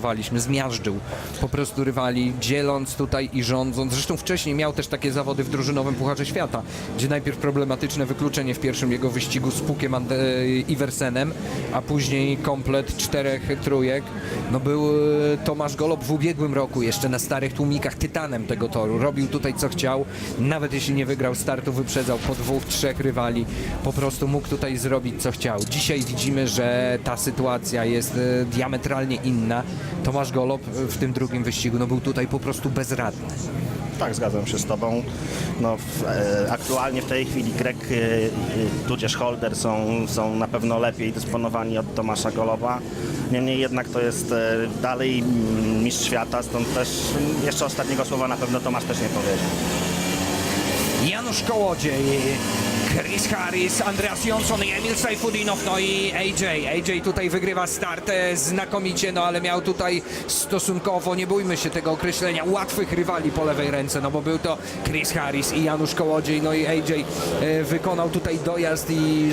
Waliśmy, zmiażdżył po prostu rywali, dzieląc tutaj i rządząc. Zresztą wcześniej miał też takie zawody w drużynowym Pucharze Świata, gdzie najpierw problematyczne wykluczenie w pierwszym jego wyścigu z Pukiem Iversenem, a później komplet czterech trójek. No był e, Tomasz Golob w ubiegłym roku jeszcze na starych tłumikach tytanem tego toru. Robił tutaj co chciał, nawet jeśli nie wygrał startu, wyprzedzał po dwóch, trzech rywali. Po prostu mógł tutaj zrobić co chciał. Dzisiaj widzimy, że ta sytuacja jest e, diametralnie inna. Tomasz Golob w tym drugim wyścigu no, był tutaj po prostu bezradny. Tak, zgadzam się z Tobą. No, w, e, aktualnie w tej chwili Greg e, e, tudzież Holder są, są na pewno lepiej dysponowani od Tomasza Goloba. Niemniej jednak to jest e, dalej mistrz świata, stąd też jeszcze ostatniego słowa na pewno Tomasz też nie powiedział. Janusz Kołodziej, Chris Harris, Andreas Jonsson i Emil Sajfudinow, no i AJ. AJ tutaj wygrywa start e, znakomicie, no ale miał tutaj stosunkowo, nie bójmy się tego określenia, łatwych rywali po lewej ręce, no bo był to Chris Harris i Janusz Kołodziej, no i AJ e, wykonał tutaj dojazd i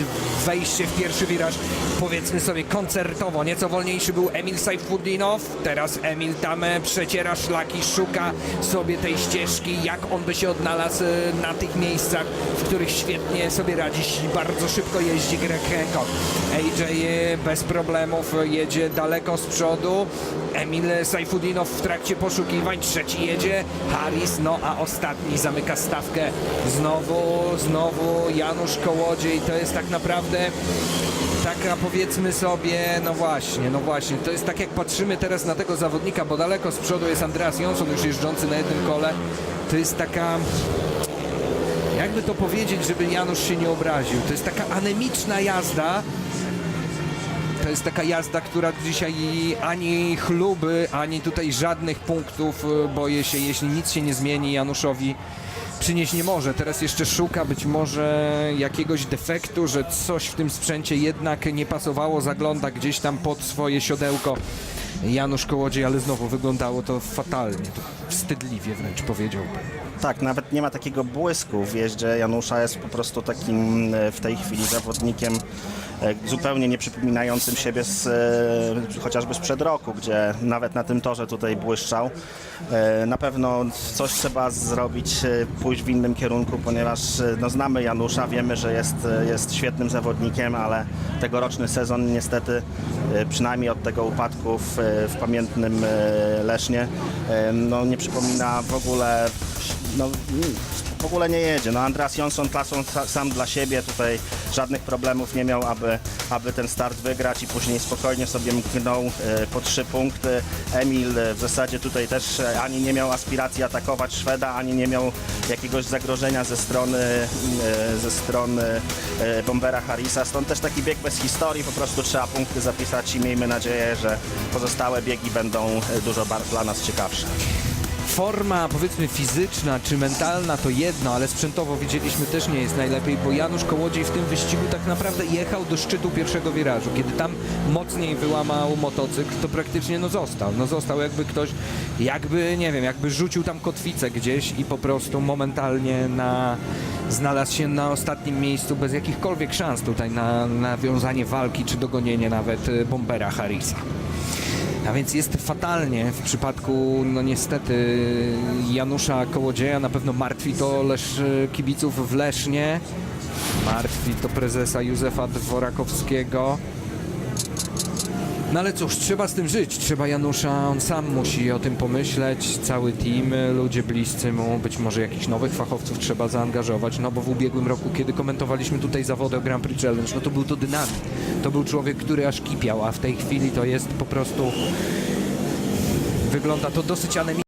wejście w pierwszy wiraż, powiedzmy sobie koncertowo, nieco wolniejszy był Emil Sajfudinow, teraz Emil tam e, przeciera szlaki, szuka sobie tej ścieżki, jak on by się odnalazł na tych miejscach, w których świetnie sobie radzi, bardzo szybko jeździ Greg Hancock. AJ bez problemów jedzie daleko z przodu, Emil Sajfudinow w trakcie poszukiwań, trzeci jedzie, Harris, no a ostatni zamyka stawkę. Znowu, znowu Janusz Kołodziej, to jest tak naprawdę taka powiedzmy sobie, no właśnie, no właśnie, to jest tak jak patrzymy teraz na tego zawodnika, bo daleko z przodu jest Andreas Jonsson już jeżdżący na jednym kole, to jest taka, jakby to powiedzieć, żeby Janusz się nie obraził, to jest taka anemiczna jazda, to jest taka jazda, która dzisiaj ani chluby, ani tutaj żadnych punktów, y, boję się, jeśli nic się nie zmieni, Januszowi przynieść nie może. Teraz jeszcze szuka być może jakiegoś defektu, że coś w tym sprzęcie jednak nie pasowało, zagląda gdzieś tam pod swoje siodełko. Janusz Kołodziej, ale znowu wyglądało to fatalnie, to wstydliwie wręcz powiedziałbym. Tak, nawet nie ma takiego błysku w jeździe. Janusza jest po prostu takim e, w tej chwili zawodnikiem e, zupełnie nie przypominającym siebie z, e, chociażby sprzed roku, gdzie nawet na tym torze tutaj błyszczał. Na pewno coś trzeba zrobić, pójść w innym kierunku, ponieważ no, znamy Janusza, wiemy, że jest, jest świetnym zawodnikiem, ale tegoroczny sezon niestety, przynajmniej od tego upadku w, w pamiętnym e, Lesznie, e, no, nie przypomina w ogóle no, w ogóle nie jedzie. No, Andreas Jonsson klasą sa- sam dla siebie, tutaj żadnych problemów nie miał, aby, aby ten start wygrać i później spokojnie sobie mknął e, po trzy punkty. Emil e, w zasadzie tutaj też e, ani nie miał aspiracji atakować Szweda, ani nie miał jakiegoś zagrożenia ze strony, ze strony Bombera Harrisa. Stąd też taki bieg bez historii, po prostu trzeba punkty zapisać i miejmy nadzieję, że pozostałe biegi będą dużo dla nas ciekawsze. Forma powiedzmy fizyczna czy mentalna to jedno, ale sprzętowo widzieliśmy też nie jest najlepiej, bo Janusz Kołodziej w tym wyścigu tak naprawdę jechał do szczytu pierwszego wirażu. Kiedy tam mocniej wyłamał motocykl, to praktycznie no został. No został jakby ktoś, jakby nie wiem, jakby rzucił tam kotwicę gdzieś i po prostu momentalnie na, znalazł się na ostatnim miejscu bez jakichkolwiek szans tutaj na nawiązanie walki czy dogonienie nawet y, bombera Harrisa. A więc jest fatalnie w przypadku, no niestety, Janusza Kołodzieja. Na pewno martwi to Lesz, kibiców w Lesznie. Martwi to prezesa Józefa Dworakowskiego. No ale cóż, trzeba z tym żyć. Trzeba Janusza, on sam musi o tym pomyśleć. Cały team, ludzie bliscy mu, być może jakichś nowych fachowców trzeba zaangażować. No bo w ubiegłym roku, kiedy komentowaliśmy tutaj zawody o Grand Prix Challenge, no to był to dynamit. To był człowiek, który aż kipiał, a w tej chwili to jest po prostu... Wygląda to dosyć anemicznie.